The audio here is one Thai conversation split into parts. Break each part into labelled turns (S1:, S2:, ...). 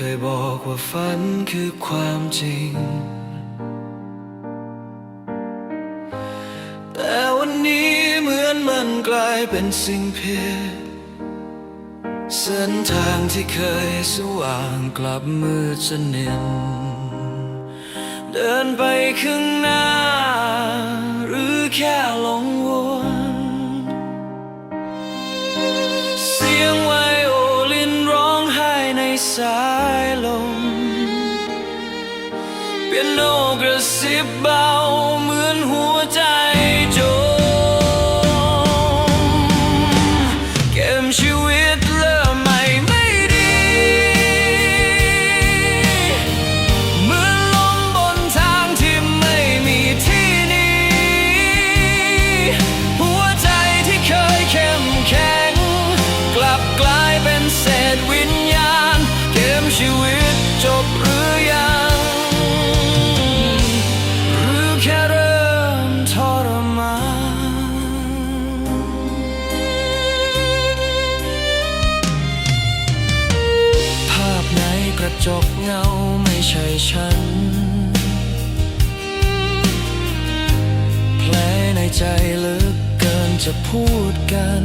S1: เคยบอกว่าฝันคือความจริง แต่วันนี้เหมือนมันกลายเป็นสิ่งเพียเส้นทางที่เคยสว่างกลับมืดสนิทเดินไปข้างหน้า หรือแค่หลง สายลมเปียโนกระซิบเบา ระจกเงาไม่ใช่ฉัน แผลในใจลึกเกินจะพูดกัน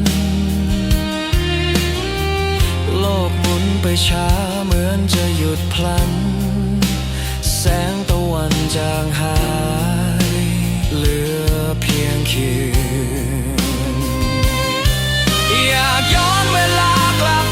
S1: โลกหมุนไปช้าเหมือนจะหยุดพลัน แสงตะวันจางหาย เหลือเพียงคืน อยากย้อนเวลากลับ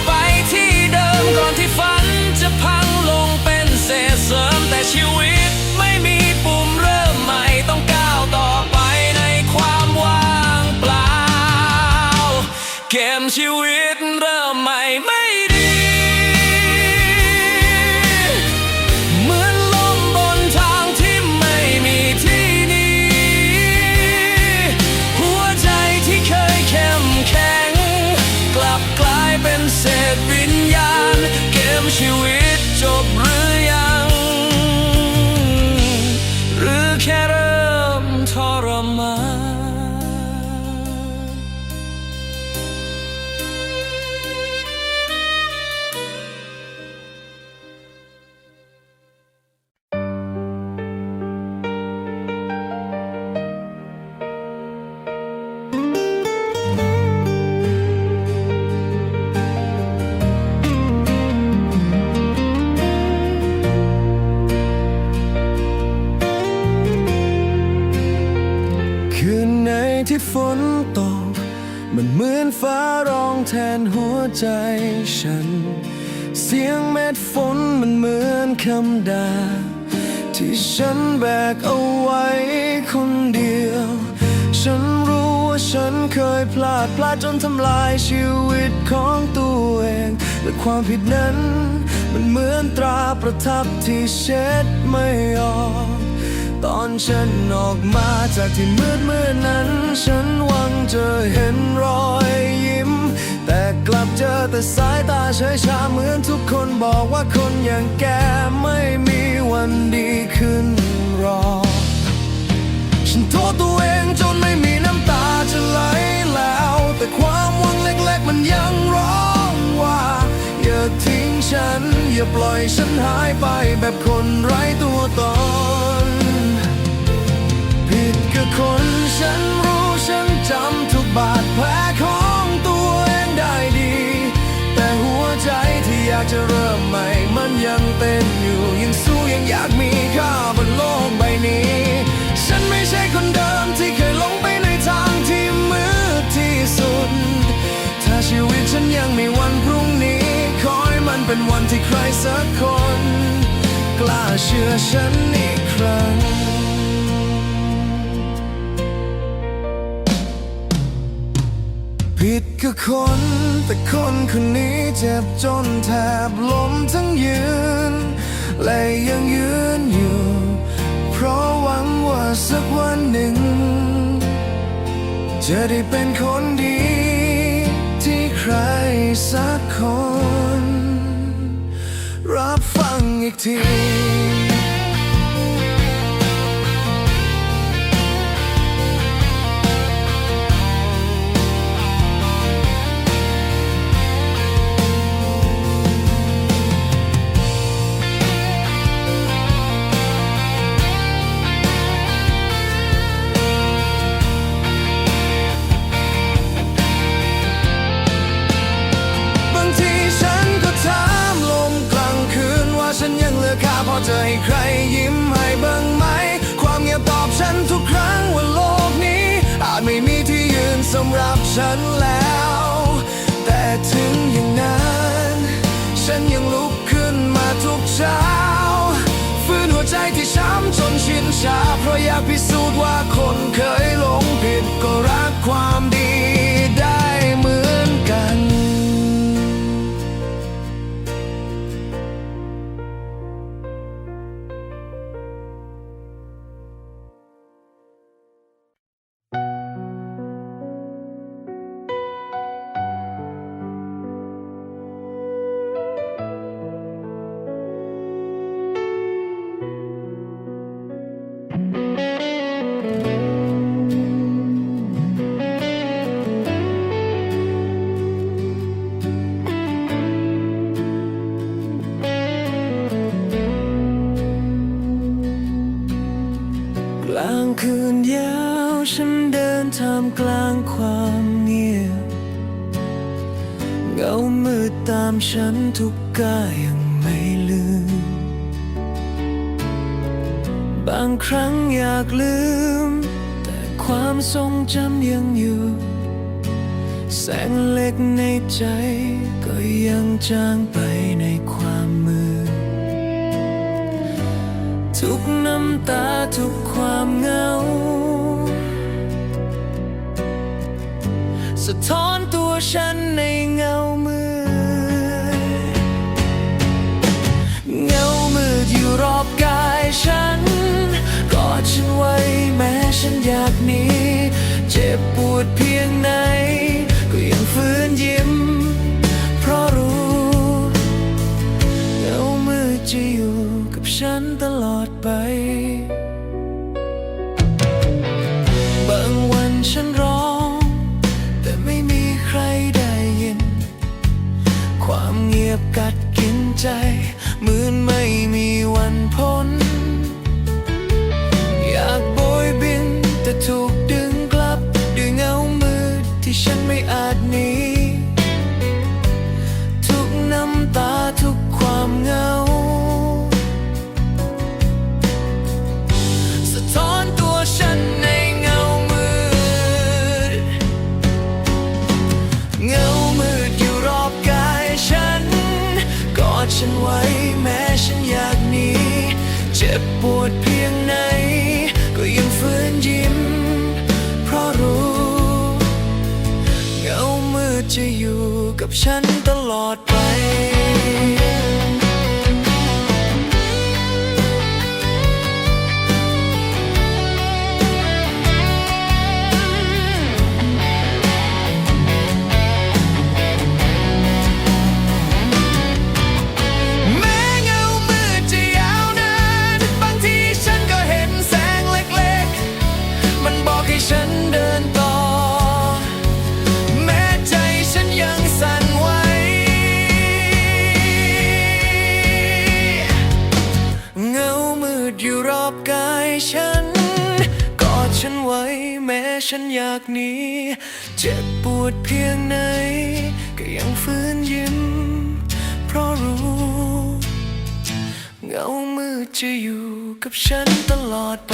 S1: ชีวิตจบหรือ ใจฉัน เสียงเม็ดฝนมันเหมือนคำด่า ที่ฉันแบกเอาไว้คนเดียว ฉันรู้ว่าฉันเคยพลาดพลาดจนทำลายชีวิตของตัวเองและความผิดนั้น มันเหมือนตราประทับที่เช็ดไม่ออกตอนฉันออกมาจากที่มืดมืดนั้น ฉันหวังจะเห็นรอยยิ้ม แต่กลับเจอแต่สายตาเฉยชาเหมือนทุกคนบอกว่าคนอย่างแกไม่มีวันดีขึ้นหรอกฉันโทษตัวเองจนไม่มีน้ำตาจะไหลแล้ว แต่ความหวังเล็กๆมันยังร้องว่า อย่าทิ้งฉัน อย่าปล่อยฉันหายไปแบบคนไร้ตัวตน ผิดกับคนฉันรู้ฉันจำทุกบาดแผลากจะเริ่มใหม่ มันยังเต้นอยู่ยังสู้ยังอยากมีค่าบนโลกใบนี้ ฉันไม่ใช่คนเดิมที่เคยหลงไปในทางที่มืดที่สุด ถ้าชีวิตฉันยังมีวันพรุ่งนี้ขอให้มันเป็นวันที่ใครสักคน กล้าเชื่อฉันอีกครั้ง ผิดกับคน แต่คนคนนี้เจ็บจนแทบล้มทั้งยืน และยังยืนอยู่ เพราะหวังว่าสักวันหนึ่ง จะได้เป็นคนดี ที่ใครสักคน รับฟังอีกที จะให้ใครยิ้มให้บ้างไหม ความเงียบตอบฉันทุกครั้งว่าโลกนี้ อาจไม่มีที่ยืนสำหรับฉันแล้ว แต่ถึงอย่างนั้น ฉันยังลุกขึ้นมาทุกเช้าฟื้นหัวใจที่ช้ำจนชินชา เพราะอยากพิสูจน์ว่าคนเคยหลงผิดก็รักความดี ฉันทุกกายยังไม่ลืม บางครั้งอยากลืม แต่ความทรงจำยังอยู่ แสงเล็กในใจก็ยังจางไปในความมืด ทุกน้ำตาทุกความเหงา สะท้อนตัวฉันในเงา ฉัน กอดฉันไว้แม้ฉันอยากหนีเจ็บปวดเพียงไหน ก็ยังฝืนยิ้ม เพราะรู้เงามืดจะอยู่กับฉันตลอดไปบางวันฉันร้อง แต่ไม่มีใครได้ยิน ความเงียบกัดกินใจ ปวดเพียงไหน ก็ยังฝืนยิ้ม เพราะรู้ เงามืดจะอยู่กับฉันตลอดไป ฉันอยากหนีเจ็บปวดเพียงไหน ก็ยังฝืนยิ้ม เพราะรู้เงามืดจะอยู่กับฉันตลอดไป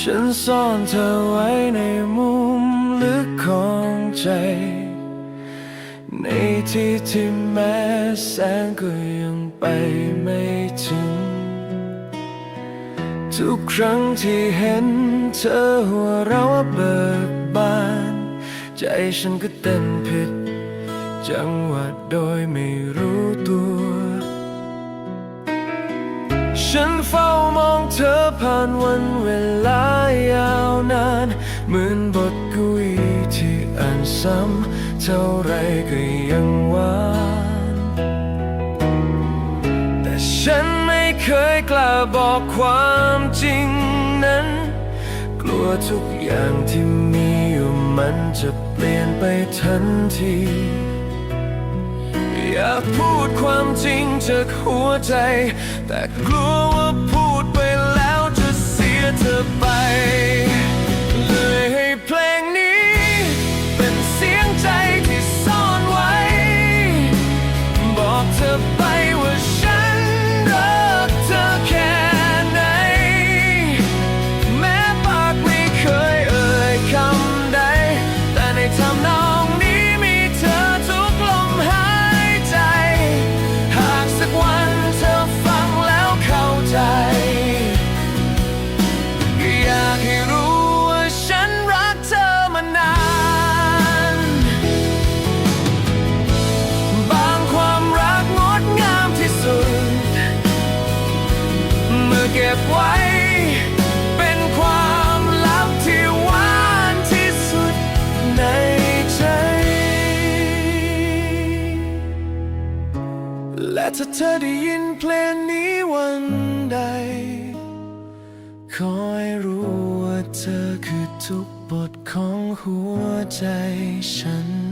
S1: ฉันซ่อนเธอไว้ในมุมลึกของใจ ในที่ที่แม้แสงก็ยังไปไม่ถึง ทุกครั้งที่เห็นเธอหัวเราะเบิกบาน ใจฉันก็เต้นผิด จังหวะโดยไม่รู้ตัว ฉันเฝ้ามองเธอผ่านวันเวลายาวนานเหมือนบทกวีที่อ่านซ้ำเท่าไรก็ยังหวานแต่ฉันไม่เคยกล้าบอกความจริงนั้น กลัวทุกอย่างที่มีอยู่มันจะเปลี่ยนไปทันที อยากพูดความจริงจากหัวใจ แต่กลัวว่าพูดไปแล้วจะเสียเธอไป ถ้าเธอได้ยินเพลงนี้วันใด คอยรู้ว่าเธอคือทุกบทของหัวใจฉัน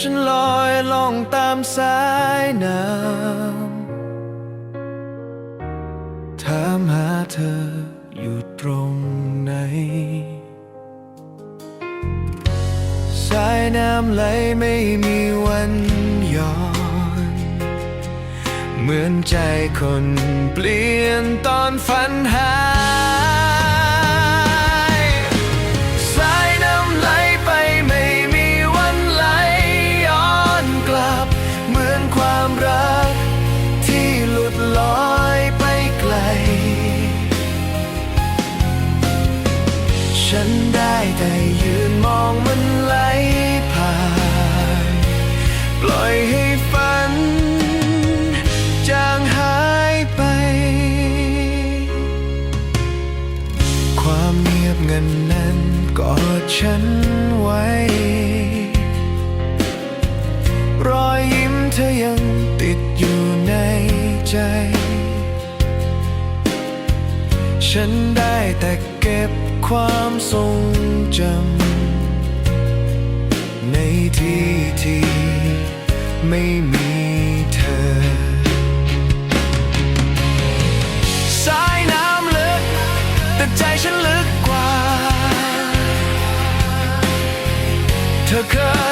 S1: ฉันลอยล่องตามสายน้ำถามหาเธออยู่ตรงไหน สายน้ำไหลไม่มีวันย้อน เหมือนใจคนเปลี่ยนตอนฝันหา ธอยังติดอยู่ในใจ ฉันได้แต่เก็บความทรงจำในที่ที่ไม่มีเธอ สายน้ำลึก แต่ใจฉันลึกกว่า เธอเคย